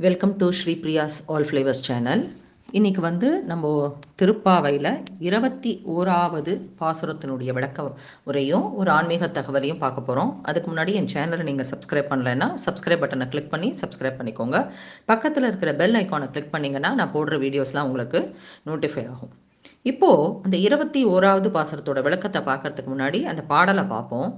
Welcome to Sri Priya's all flavours channel இன்றைக்கி வந்து நம்ம திருப்பாவையில் இருபத்தி ஓராவது பாசுரத்தினுடைய விளக்க உரையும் ஒரு ஆன்மீக தகவலையும் பார்க்க போகிறோம் அதுக்கு முன்னாடி என் சேனலை நீங்கள் சப்ஸ்கிரைப் பண்ணலைன்னா சப்ஸ்கிரைப் பட்டனை கிளிக் பண்ணி சப்ஸ்கிரைப் பண்ணிக்கோங்க. பக்கத்தில் இருக்கிற பெல் ஐக்கானை கிளிக் பண்ணிங்கன்னா நான் போடுற வீடியோஸ்லாம் உங்களுக்கு நோட்டிஃபை ஆகும். இப்போது அந்த இருபத்தி ஓராவது பாசுரத்தோட விளக்கத்தை பார்க்கறதுக்கு முன்னாடி அந்த பாடலை பார்ப்போம்.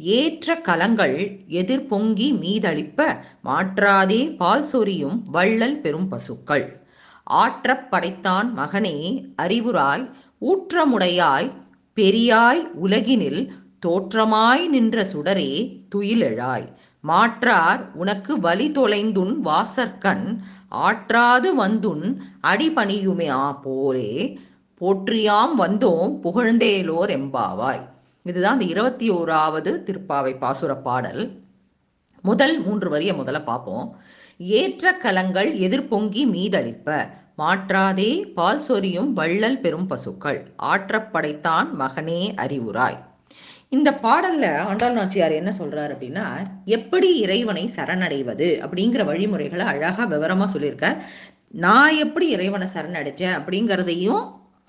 ஏற்ற கலங்கள் எதிர்பொங்கி மீதளிப்ப மாற்றாதே பால் சொரியும் வள்ளல் பெரும் பசுக்கள். ஆற்றப் படைத்தான் மகனே அறிவுராய் ஊற்றமுடையாய் பெரியாய் உலகினில் தோற்றமாய் நின்ற சுடரே துயிலெழாய். மாற்றார் உனக்கு வலி தொலைந்துன் வாசற்கண் ஆற்றாது வந்துன் அடிபணியுமே ஆ போலே. போற்றியாம் வந்தோம் புகழ்ந்தேலோர் எம்பாவாய். இதுதான் அந்த இருபத்தி ஓராவது திருப்பாவை பாசுர பாடல். முதல் மூன்று வரியை முதல்ல பார்ப்போம். ஏற்ற கலங்கள் எதிர்பொங்கி மீதளிப்ப மாற்றாதே பால் சொரியும் வள்ளல் பெரும் பசுக்கள் ஆற்றப்படைத்தான் மகனே அறிவுராய். இந்த பாடல்ல ஆண்டாள் நாச்சியார் என்ன சொல்றாரு அப்படின்னா எப்படி இறைவனை சரணடைவது அப்படிங்கிற வழிமுறைகளை அழகா விவரமா சொல்லியிருக்க நான் எப்படி இறைவனை சரணடைச்சேன் அப்படிங்கிறதையும்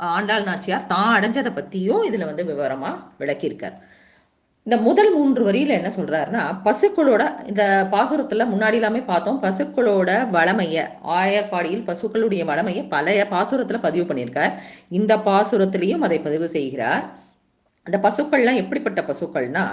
ஆண்டாள் நாச்சியார் தான் அடைஞ்சதை பற்றியும் இதில் வந்து விவரமாக விளக்கியிருக்கார். இந்த முதல் மூன்று வரியில என்ன சொல்கிறாருன்னா பசுக்களோட இந்த பாசுரத்தில் முன்னாடி எல்லாமே பார்த்தோம். பசுக்களோட வளமையை ஆயர்பாடியில் பசுக்களுடைய வளமையை பழைய பாசுரத்தில் பதிவு பண்ணியிருக்கார். இந்த பாசுரத்திலையும் அதை பதிவு செய்கிறார். அந்த பசுக்கள்லாம் எப்படிப்பட்ட பசுக்கள்னா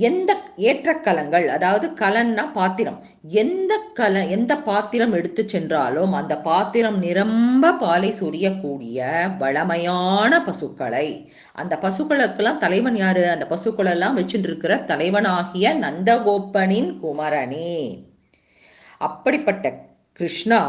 எந்த ஏற்றக்கலங்கள் அதாவது கலன்னா பாத்திரம் எந்த கல எந்த பாத்திரம் எடுத்து சென்றாலும் அந்த பாத்திரம் நிரம்ப பாலை சொரியக்கூடிய வளமையான பசுக்களை அந்த பசுக்களுக்கெல்லாம் தலைவன் யாரு? அந்த பசுக்களெல்லாம் வச்சுட்டு இருக்கிற தலைவனாகிய நந்தகோப்பனின் குமரனே. அப்படிப்பட்ட கிருஷ்ணா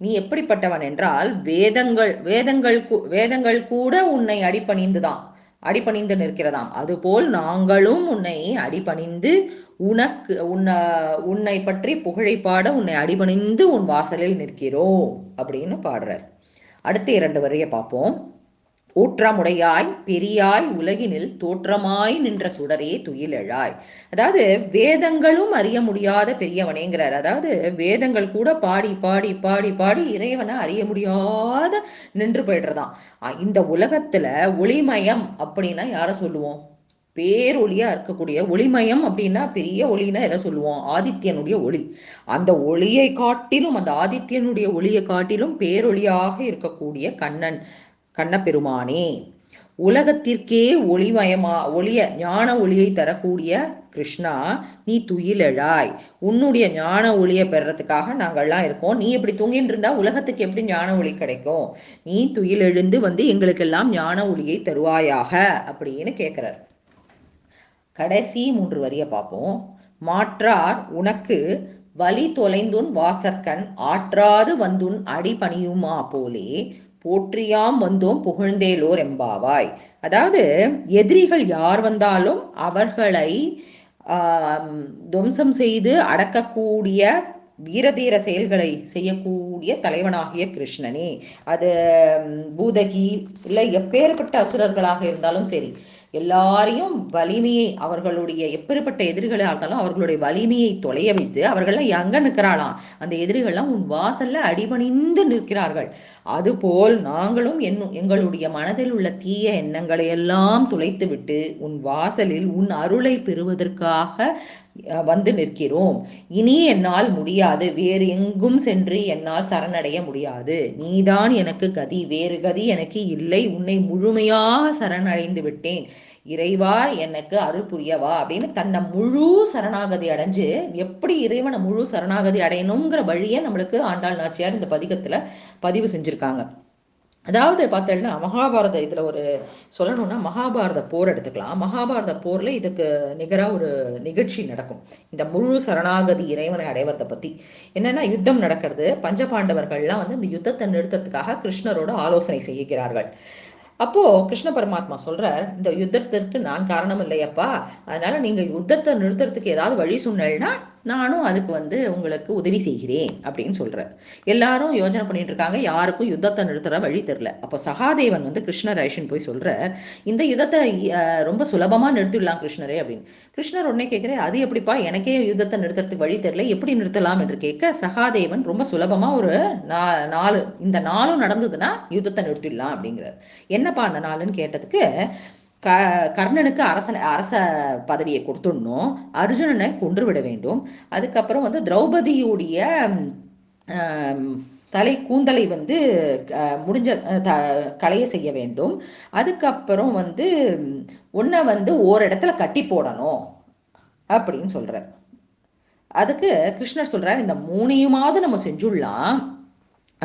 நீ எப்படிப்பட்டவன் என்றால் வேதங்கள் வேதங்கள் வேதங்கள் கூட உன்னை அடிப்பணிந்துதான் அடிபணிந்து நிற்கிறதாம். அதுபோல் நாங்களும் உன்னை அடிபணிந்து உனக்கு உன்னை உன்னை பற்றி புகழை பாட உன்னை அடிபணிந்து உன் வாசலில் நிற்கிறோம் அப்படின்னு பாடுறார். அடுத்த இரண்டு வரைய பார்ப்போம். ஊற்றமுடையாய் பெரியாய் உலகினில் தோற்றமாய் நின்ற சுடரே துயிலெழாய். அதாவது வேதங்களும் அறிய முடியாத பெரியவனேங்கிறார். அதாவது வேதங்கள் கூட பாடி பாடி பாடி பாடி இறைவனை அறிய முடியாத நின்று போயிடுறதான். இந்த உலகத்துல ஒளிமயம் அப்படின்னா யார சொல்லுவோம்? பேரொளியா இருக்கக்கூடிய ஒளிமயம் அப்படின்னா பெரிய ஒளின்னா எதை சொல்லுவோம்? ஆதித்யனுடைய ஒளி. அந்த ஒளியை காட்டிலும் அந்த ஆதித்யனுடைய ஒளியை காட்டிலும் பேரொளியாக இருக்கக்கூடிய கண்ணன். கண்ணப்பெருமானே உலகத்திற்கே ஒளிமயமா ஒளிய ஞான ஒளியை தரக்கூடிய கிருஷ்ணா நீ துயிலெழாய். உன்னுடைய ஞான ஒளியை பெறறதுக்காக நாங்கள்லாம் இருக்கோம். நீ எப்படி தூங்கிட்டு இருந்தா உலகத்துக்கு எப்படி ஞான ஒளி கிடைக்கும்? நீ துயிலெழுந்து வந்து எங்களுக்கெல்லாம் ஞான ஒளியை தருவாயாக அப்படின்னு கேட்கிறார் கடைசி மூன்று வரியை பார்ப்போம் மாற்றார் உனக்கு வலி தொலைந்துன் வாசற்கண் ஆற்றாது வந்துன் அடிபணியுமா போலே போற்றியாம் வந்தோம் புகழ்ந்தேலோர் எம்பாவாய் அதாவது எதிரிகள் யார் வந்தாலும் அவர்களை துவம்சம் செய்து அடக்கக்கூடிய வீரதீர செயல்களை செய்யக்கூடிய தலைவனாகிய கிருஷ்ணனே. அது பூதகி இல்லை எப்பேற்பட்ட அசுரர்களாக இருந்தாலும் சரி எல்லாரையும் வலிமையை அவர்களுடைய எப்பேற்பட்ட எதிரிகளாக இருந்தாலும் அவர்களுடைய வலிமையை தொலைய வைத்து அவர்கள்லாம் எங்க நிற்கிறாளாம்? அந்த எதிரிகள்லாம் உன் வாசல்ல அடிபணிந்து நிற்கிறார்கள். அதுபோல் நாங்களும் என்னும் எங்களுடைய மனதில் உள்ள தீய எண்ணங்களை எல்லாம் துளைத்து விட்டு உன் வாசலில் உன் அருளை பெறுவதற்காக வந்து நிற்கிறோம். இனி என்னால் முடியாது. வேறு எங்கும் சென்று என்னால் சரணடைய முடியாது. நீதான் எனக்கு கதி. வேறு கதி எனக்கு இல்லை. உன்னை முழுமையாக சரணடைந்து விட்டேன். இறைவா எனக்கு அருள் புரியவா? அப்படின்னு தன்னை முழு சரணாகதி அடைஞ்சு எப்படி இறைவனை முழு சரணாகதி அடையணுங்கிற வழியை நம்மளுக்கு ஆண்டாள் நாச்சியார் இந்த பதிகத்தில் பதிவு செஞ்சுருக்காங்க. அதாவது பார்த்தோம்னா மகாபாரத இதில் ஒரு சொல்லணும்னா மகாபாரத போர் எடுத்துக்கலாம். மகாபாரத போரில் இதுக்கு நிகராக ஒரு நிகழ்ச்சி நடக்கும். இந்த முழு சரணாகதி இறைவனை அடைவதை பற்றி என்னென்னா யுத்தம் நடக்கிறது. பஞ்சபாண்டவர்கள்லாம் வந்து இந்த யுத்தத்தை நிறுத்துறதுக்காக கிருஷ்ணரோட ஆலோசனை செய்கிறார்கள். அப்போ கிருஷ்ண பரமாத்மா சொல்றார் இந்த யுத்தத்திற்கு நான் காரணம் இல்லையப்பா. அதனால நீங்க யுத்தத்தை நிறுத்துறதுக்கு ஏதாவது வழி சொன்னா நானும் அதுக்கு வந்து உங்களுக்கு உதவி செய்கிறேன் அப்படின்னு சொல்கிறார் எல்லாரும் யோஜனை பண்ணிட்டு இருக்காங்க. யாருக்கும் யுத்தத்தை நிறுத்துற வழி தெரில அப்போ சகாதேவன் வந்து கிருஷ்ணர் ஐஷன் போய் சொல்கிறார் இந்த யுத்தத்தை ரொம்ப சுலபமாக நிறுத்திடலாம் கிருஷ்ணரே அப்படின்னு. கிருஷ்ணர் உடனே கேட்குறேன் அது எப்படிப்பா? எனக்கே யுத்தத்தை நிறுத்துறதுக்கு வழி தெரில எப்படி நிறுத்தலாம்? என்று கேட்க சகாதேவன் ரொம்ப சுலபமாக ஒரு நா நாலு இந்த நாளும் நடந்ததுன்னா யுத்தத்தை நிறுத்திடலாம் அப்படிங்கிறார். என்னப்பா அந்த நாளுன்னு கேட்டதுக்கு க கர்ணனுக்கு அரசனை அரச பதவியை கொடுத்துடணும். அர்ஜுனனை கொன்று விட வேண்டும். அதுக்கப்புறம் வந்து திரௌபதியுடைய தலை கூந்தலை வந்து முடிஞ்ச த களைய செய்ய வேண்டும். அதுக்கப்புறம் வந்து ஒன்றை வந்து ஓரிடத்துல கட்டி போடணும் அப்படின்னு சொல்கிறார் அதுக்கு கிருஷ்ணர் சொல்கிறார் இந்த மூணையுமாவது நம்ம செஞ்சுடலாம்.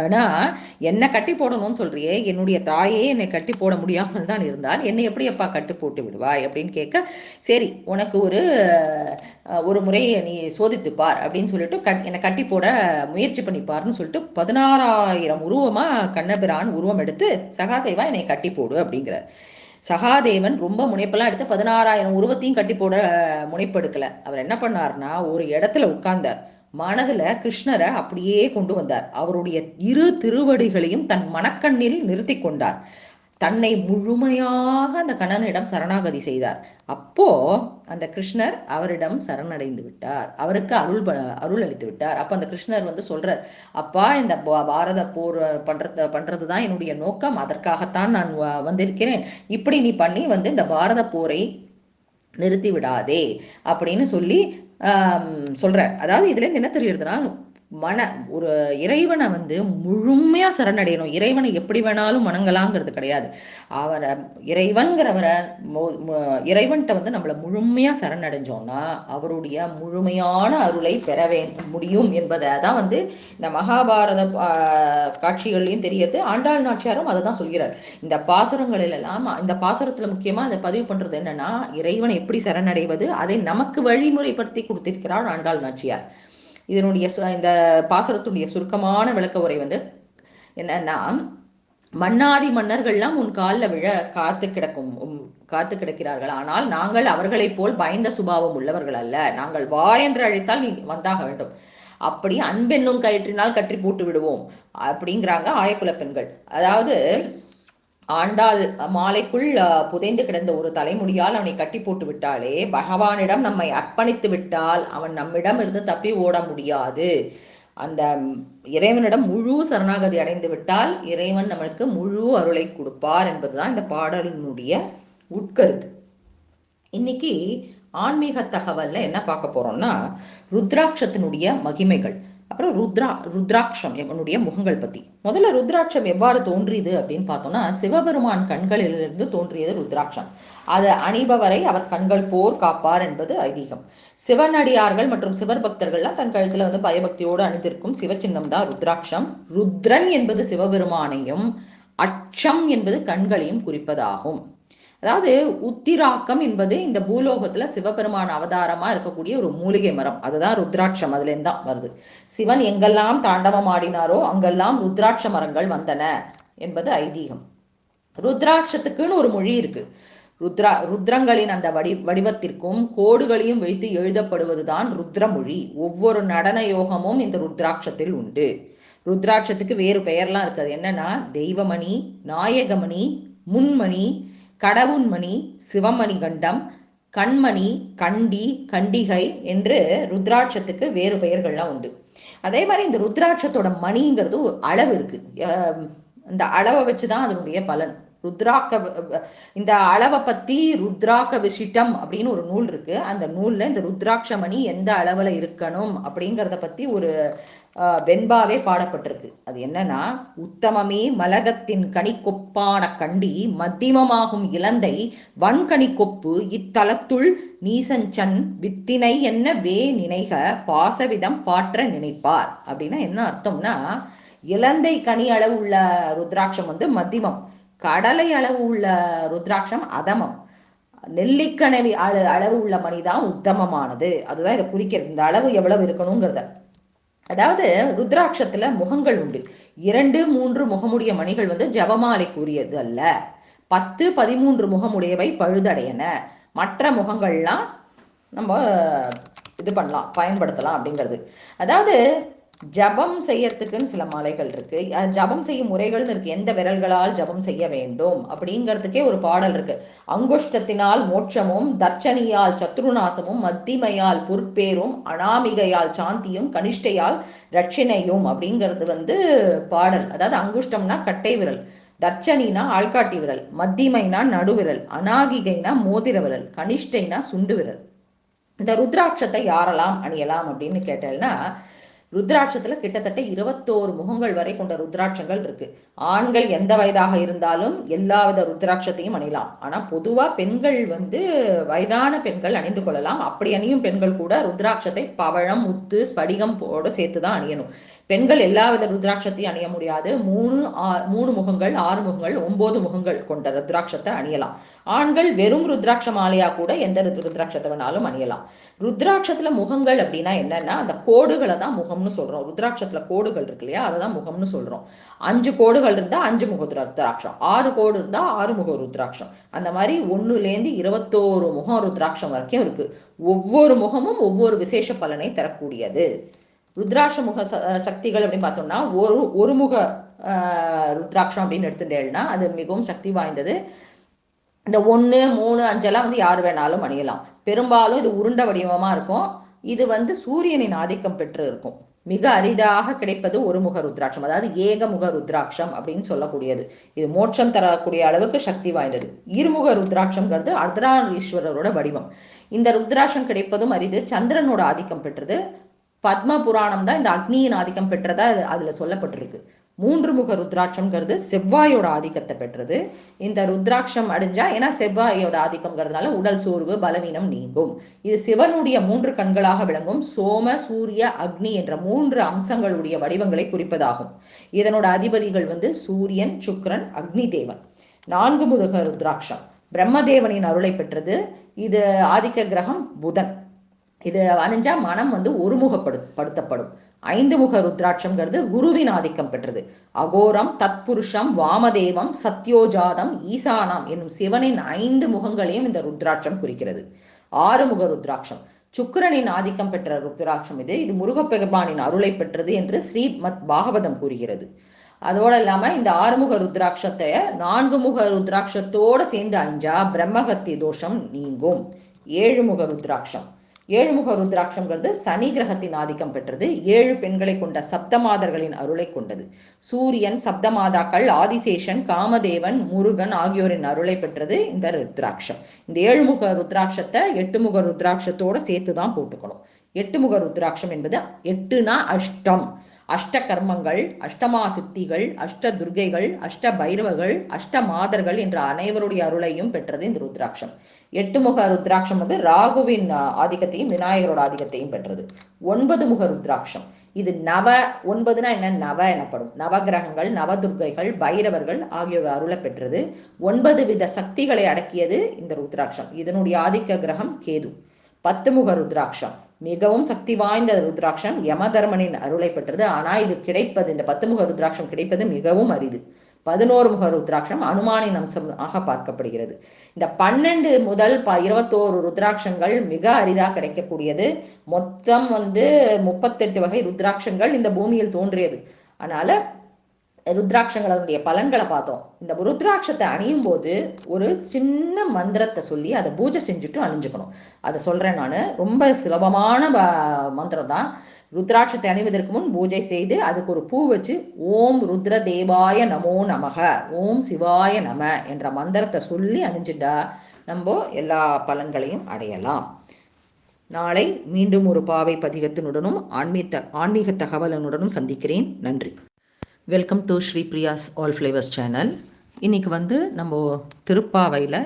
ஆனால் என்னை கட்டி போடணும்னு சொல்றியே என்னுடைய தாயே என்னை கட்டி போட முடியாமல் தான் இருந்தால் என்னை எப்படி அப்பா கட்டு போட்டு விடுவாய்? அப்படின்னு கேட்க சரி உனக்கு ஒரு ஒரு முறை நீ சோதித்துப்பார் அப்படின்னு சொல்லிட்டு கட் என்னை கட்டி போட முயற்சி பண்ணிப்பார்னு சொல்லிட்டு பதினாறாயிரம் உருவமாக கண்ணபிரான் உருவம் எடுத்து சகாதேவா என்னை கட்டி போடு அப்படிங்கிறார். சகாதேவன் ரொம்ப முனைப்பெல்லாம் எடுத்து பதினாறாயிரம் உருவத்தையும் கட்டி போட முனைப்பெடுக்கலை அவர் என்ன பண்ணார்னா ஒரு இடத்துல உட்கார்ந்தார். மனதில் கிருஷ்ணரை அப்படியே கொண்டு வந்தார். அவருடைய இரு திருவடிகளையும் தன் மனக்கண்ணில் நிறுத்தி கொண்டார். தன்னை முழுமையாக அந்த கண்ணனிடம் சரணாகதி செய்தார். அப்போ அந்த கிருஷ்ணர் அவரிடம் சரணடைந்து விட்டார். அவருக்கு அருள் அருள் அளித்து விட்டார். அப்போ அந்த கிருஷ்ணர் வந்து சொல்றார் அப்பா இந்த பாரத போர் பண்றது பண்றதுதான் என்னுடைய நோக்கம். அதற்காகத்தான் நான் வந்திருக்கிறேன். இப்படி நீ பண்ணி வந்து இந்த பாரத போரை நிறுத்தி விடாதே. அப்படின்னு சொல்லி சொல்கிறார் அதாவது இதுலேருந்து என்ன தெரியுதுன்னா மன ஒரு இறைவனை வந்து முழுமையாக சரணடையணும். இறைவனை எப்படி வேணாலும் வணங்கலாங்கிறது கிடையாது. அவரை இறைவன்கிறவரை இறைவன்கிட்ட வந்து நம்மளை முழுமையாக சரணடைஞ்சோம்னா அவருடைய முழுமையான அருளை பெற முடியும் என்பதை தான் வந்து இந்த மகாபாரத காட்சிகள்லையும் தெரியுது ஆண்டாள் நாச்சியாரும் அதை தான் சொல்கிறார். இந்த பாசுரங்களிலெல்லாம் இந்த பாசுரத்தில் முக்கியமாக அதை பதிவு பண்ணுறது என்னன்னா இறைவனை எப்படி சரணடைவது அதை நமக்கு வழிமுறைப்படுத்தி கொடுத்திருக்கிறார் ஆண்டாள் நாச்சியார். இதனுடைய இந்த பாசுரத்துடைய சுருக்கமான விளக்க உரை வந்து என்னன்னா மன்னாதி மன்னர்கள்லாம் உன் காலில் விழ காத்து கிடக்கும் காத்து கிடக்கிறார்கள். ஆனால் நாங்கள் அவர்களைப் போல் பயந்த சுபாவம் உள்ளவர்கள் அல்ல. நாங்கள் வா என்று அழைத்தால் நீ வந்தாக வேண்டும். அப்படி அன்பென்னும் கயிற்றினால் கற்றி போட்டு விடுவோம். அப்படிங்கிறாங்க ஆயக்குல பெண்கள். அதாவது ஆண்டாள் மாலைக்குள் புதைந்து கிடந்த ஒரு தலைமுடியால் அவனை கட்டி போட்டு விட்டாலே பகவானிடம் நம்மை அர்ப்பணித்து விட்டால் அவன் நம்மிடம் இருந்து தப்பி ஓட முடியாது. அந்த இறைவனிடம் முழு சரணாகதி அடைந்து விட்டால் இறைவன் நம்மளுக்கு முழு அருளை கொடுப்பார் என்பதுதான் இந்த பாடலினுடைய உட்கருத்து. இன்னைக்கு ஆன்மீக தகவல்ல என்ன பார்க்க போறோம்னா ருத்ராட்சத்தினுடைய மகிமைகள். அப்புறம் ருத்ரா ருத்ராட்சம் என்னுடைய முகங்கள் பத்தி. முதல்ல ருத்ராட்சம் எவ்வாறு தோன்றியது அப்படின்னு பார்த்தோம்னா சிவபெருமான் கண்களிலிருந்து தோன்றியது ருத்ராட்சம். அதை அணிபவரை அவர் கண்கள் போர் காப்பார் என்பது ஐதீகம். சிவனடியார்கள் மற்றும் சிவர் பக்தர்கள்லாம் தன் கழுத்தில் வந்து பயபக்தியோடு அணிந்திருக்கும் சிவச்சின்னம் தான் ருத்ராட்சம். ருத்ரன் என்பது சிவபெருமானையும் அச்சம் என்பது கண்களையும் குறிப்பதாகும். அதாவது உத்திராக்கம் என்பது இந்த பூலோகத்துல சிவபெருமான் அவதாரமா இருக்கக்கூடிய ஒரு மூலிகை மரம். அதுதான் ருத்ராட்சம். அதுல தான் வருது. சிவன் எங்கெல்லாம் தாண்டவம் ஆடினாரோ அங்கெல்லாம் ருத்ராட்ச மரங்கள் வந்தன என்பது ஐதீகம். ருத்ராட்சத்துக்குன்னு ஒரு மொழி இருக்கு. ருத்ரா ருத்ரங்களின் அந்த வடி வடிவத்திற்கும் கோடுகளையும் வைத்து எழுதப்படுவதுதான் ருத்ரமொழி ஒவ்வொரு நடன யோகமும் இந்த ருத்ராட்சத்தில் உண்டு. ருத்ராட்சத்துக்கு வேறு பெயர்லாம் இருக்குது. என்னன்னா தெய்வமணி நாயகமணி முன்மணி கடவுண்மணி சிவமணி கண்டம் கண்மணி கண்டி கண்டிகை என்று ருத்ராட்சத்துக்கு வேறு பெயர்கள்லாம் உண்டு. அதே மாதிரி இந்த ருத்ராட்சத்தோட மணிங்கிறது அளவு இருக்கு. இந்த அளவை வச்சுதான் அதனுடைய பலன். ருத்ராக்க இந்த அளவை பத்தி ருத்ராக்க விசிட்டம் அப்படின்னு ஒரு நூல் இருக்கு. அந்த நூல்ல இந்த ருத்ராட்ச மணி எந்த அளவுல இருக்கணும் அப்படிங்கிறத பத்தி ஒரு வெண்பாவே பாடப்பட்டிருக்கு. அது என்னன்னா உத்தமமே மலகத்தின் கனிக்கொப்பான கண்டி மத்தியமமாகும் இலந்தை வன்கனிக்கொப்பு இத்தலத்துள் நீசஞ்சன் வித்தினை என்ன வே நினைக பாசவிதம் பாற்ற நினைப்பார். அப்படின்னா என்ன அர்த்தம்னா இலந்தை கனி அளவு உள்ள ருத்ராட்சம் வந்து மத்தியமம் கடலை அளவு உள்ள ருத்ராட்சம் அதமம். நெல்லிக்கனவி அளவு உள்ள மணிதான் உத்தமமானது. அதுதான் இதை குறிக்கிறது. இந்த அளவு எவ்வளவு இருக்கணுங்கிறத. அதாவது ருத்ராட்சத்துல முகங்கள் உண்டு. இரண்டு மூன்று முகமுடைய மணிகள் வந்து ஜபமாலை கூறியது அல்ல. பத்து பதிமூன்று முகமுடையவை பழுதடையன. மற்ற முகங்கள்லாம் நம்ம இது பண்ணலாம் பயன்படுத்தலாம் அப்படிங்கிறது. அதாவது ஜபம் செய்யறதுக்குன்னு சில மலைகள் இருக்கு. ஜபம் செய்யும் முறைகள்னு இருக்கு. எந்த விரல்களால் ஜபம் செய்ய வேண்டும் அப்படிங்கிறதுக்கே ஒரு பாடல் இருக்கு. அங்குஷ்டத்தினால் மோட்சமும் தர்ச்சனியால் சத்ருநாசமும் மத்திமையால் பொற்பேரும் அனாமிகையால் சாந்தியும் கனிஷ்டையால் ரட்சினையும் அப்படிங்கிறது வந்து பாடல். அதாவது அங்குஷ்டம்னா கட்டை விரல் தர்ச்சனினா ஆள்காட்டி விரல் மத்திமைனா நடுவிரல் அனாகிகைனா மோதிர விரல் கனிஷ்டைனா சுண்டு விரல். இந்த ருத்ராட்சத்தை யாரெல்லாம் அணியலாம் அப்படின்னு கேட்டேன்னா ருத்ராட்சத்துல கிட்டத்தட்ட இருபத்தோரு முகங்கள் வரை கொண்ட ருத்ராட்சங்கள் இருக்கு. ஆண்கள் எந்த வயதாக இருந்தாலும் எல்லா வித ருத்ராட்சத்தையும் அணியலாம். ஆனா பொதுவா பெண்கள் வந்து வயதான பெண்கள் அணிந்து கொள்ளலாம். அப்படி அணியும் பெண்கள் கூட ருத்ராட்சத்தை பவழம் முத்து ஸ்படிகம் போட சேர்த்து தான் அணியணும். பெண்கள் எல்லா வித ருத்ராட்சத்தையும் அணிய முடியாது. மூணு மூணு முகங்கள் ஆறு முகங்கள் ஒன்பது முகங்கள் கொண்ட ருத்ராட்சத்தை அணியலாம். ஆண்கள் வெறும் ருத்ராட்ச மாலையா கூட எந்த ருத்ராட்சத்தை வேணாலும் அணியலாம். ருத்ராட்சத்துல முகங்கள் அப்படின்னா என்னன்னா அந்த கோடுகளை தான் முகம்னு சொல்றோம். ருத்ராட்சத்துல கோடுகள் இருக்கு இல்லையா? அதை தான் முகம்னு சொல்றோம். அஞ்சு கோடுகள் இருந்தா அஞ்சு முக ருத்ராட்சம். ஆறு கோடு இருந்தா ஆறு முக ருத்ராட்சம். அந்த மாதிரி ஒன்னுலேருந்து இருபத்தோரு முகம் ருத்ராட்சம் வரைக்கும் இருக்கு. ஒவ்வொரு முகமும் ஒவ்வொரு விசேஷ பலனை தரக்கூடியது. ருத்ராட்சமுக ச சக்திகள் அப்படின்னு பார்த்தோம்னா ஒரு ஒரு முக ருத்ராட்சம் அப்படின்னு எடுத்துட்டேன்னா அது மிகவும் சக்தி வாய்ந்தது. இந்த ஒன்று மூணு அஞ்செல்லாம் வந்து யார் வேணாலும் அணியலாம். பெரும்பாலும் இது உருண்ட வடிவமாக இருக்கும். இது வந்து சூரியனின் ஆதிக்கம் பெற்று இருக்கும். மிக அரிதாக கிடைப்பது ஒரு முக ருத்ராட்சம் அதாவது ஏகமுக ருத்ராட்சம் அப்படின்னு சொல்லக்கூடியது. இது மோட்சம் தரக்கூடிய அளவுக்கு சக்தி வாய்ந்தது. இருமுக ருத்ராட்சம்ங்கிறது அர்த்தராரீஸ்வரரோட வடிவம். இந்த ருத்ராட்சம் கிடைப்பதும் அரிது. சந்திரனோட ஆதிக்கம் பெற்றது. பத்ம புராணம் தான் இந்த அக்னியின் ஆதிக்கம் பெற்றதா அதுல சொல்லப்பட்டிருக்கு. மூன்று முக ருத்ராட்சம்ங்கிறது செவ்வாயோட ஆதிக்கத்தை பெற்றது. இந்த ருத்ராட்சம் அடைஞ்சா ஏன்னா செவ்வாயோட ஆதிக்கம்ங்கிறதுனால உடல் சோர்வு பலவீனம் நீங்கும். இது சிவனுடைய மூன்று கண்களாக விளங்கும். சோம சூரிய அக்னி என்ற மூன்று அம்சங்களுடைய வடிவங்களை குறிப்பதாகும். இதனோட அதிபதிகள் வந்து சூரியன் சுக்ரன் அக்னி தேவன் நான்கு முதுக ருத்ராட்சம். பிரம்மதேவனின் அருளை பெற்றது. இது ஆதிக்க கிரகம் புதன். இது அணிஞ்சா மனம் வந்து ஒருமுகப்படு படுத்தப்படும். ஐந்து முக ருத்ராட்சம்ங்கிறது குருவின் ஆதிக்கம் பெற்றது. அகோரம் தத்புருஷம் வாமதேவம் சத்யோஜாதம் ஈசானம் என்னும் சிவனின் ஐந்து முகங்களையும் இந்த ருத்ராட்சம் குறிக்கிறது. ஆறு முக ருத்ராட்சம். சுக்கரனின் ஆதிக்கம் பெற்ற ருத்ராட்சம் இது. இது முருகப்பெருமானின் அருளை பெற்றது என்று ஸ்ரீமத் பாகவதம் கூறுகிறது. அதோடு இல்லாமல் இந்த ஆறுமுக ருத்ராட்சத்தை நான்கு முக ருத்ராட்சத்தோடு சேர்ந்து அணிஞ்சா பிரம்மகர்த்தி தோஷம் நீங்கும். ஏழு முக ருத்ராட்சம். ஏழுமுக ருத்ராட்சம்ங்கிறது சனி கிரகத்தின் ஆதிக்கம் பெற்றது. ஏழு பெண்களை கொண்ட சப்தமாதர்களின் அருளை கொண்டது. சூரியன் சப்தமாதாக்கள் ஆதிசேஷன் காமதேவன் முருகன் ஆகியோரின் அருளை பெற்றது இந்த ருத்ராட்சம். இந்த ஏழுமுக ருத்ராட்சத்தை எட்டு முக ருத்ராட்சத்தோட சேர்த்து தான் போட்டுக்கணும். எட்டு முக ருத்ராட்சம் என்பது எட்டுனா அஷ்டம். அஷ்ட கர்மங்கள் அஷ்டமா சித்திகள் அஷ்ட துர்கைகள் அஷ்ட பைரவர்கள் அஷ்ட மாதர்கள் என்ற அனைவருடைய அருளையும் பெற்றது இந்த ருத்ராட்சம். எட்டு முக ருத்ராட்சம் வந்து ராகுவின் ஆதிக்கத்தையும் விநாயகரோட ஆதிக்கத்தையும் பெற்றது. ஒன்பது முக ருத்ராட்சம். இது நவ ஒன்பதுனா என்ன? நவ எனப்படும். நவகிரகங்கள் நவதுர்கைகள் பைரவர்கள் ஆகியோர் அருளை பெற்றது. ஒன்பது வித சக்திகளை அடக்கியது இந்த ருத்ராட்சம். இதனுடைய ஆதிக்க கிரகம் கேது. பத்து முக ருத்ராட்சம். மிகவும் சக்தி வாய்ந்த ருத்ராட்சம் யமதர்மனின் அருளை பெற்றது. ஆனால் இது கிடைப்பது இந்த பத்து முக ருத்ராட்சம் கிடைப்பது மிகவும் அரிது. பதினோரு முக ருத்ராட்சம் அனுமானின் அம்சமாக பார்க்கப்படுகிறது. இந்த பன்னெண்டு முதல் ப இருபத்தோரு ருத்ராட்சங்கள் மிக அரிதாக கிடைக்கக்கூடியது. மொத்தம் வந்து முப்பத்தெட்டு வகை ருத்ராட்சங்கள் இந்த பூமியில் தோன்றியது. அதனால ருத்ராட்சங்களுடைய பலன்களை பார்த்தோம். இந்த ருத்ராட்சத்தை அணியும் போது ஒரு சின்ன மந்திரத்தை சொல்லி அதை பூஜை செஞ்சுட்டு அணிஞ்சுக்கணும். அதை சொல்றேன் நான். ரொம்ப சுலபமான மந்திரம் தான் ருத்ராட்சத்தை அணிவதற்கு முன் பூஜை செய்து அதுக்கு ஒரு பூ வச்சு ஓம் ருத்ர தேவாய நமோ நமக ஓம் சிவாய நம என்ற மந்திரத்தை சொல்லி அணிஞ்சுட்டா நம்ம எல்லா பலன்களையும் அடையலாம். நாளை மீண்டும் ஒரு பாவை பதிகத்தினுடனும் ஆன்மீக ஆன்மீக தகவலனுடனும் சந்திக்கிறேன். நன்றி. Welcome to Sri Priya's all flavours channel இன்றைக்கி வந்து நம்ம திருப்பாவையில்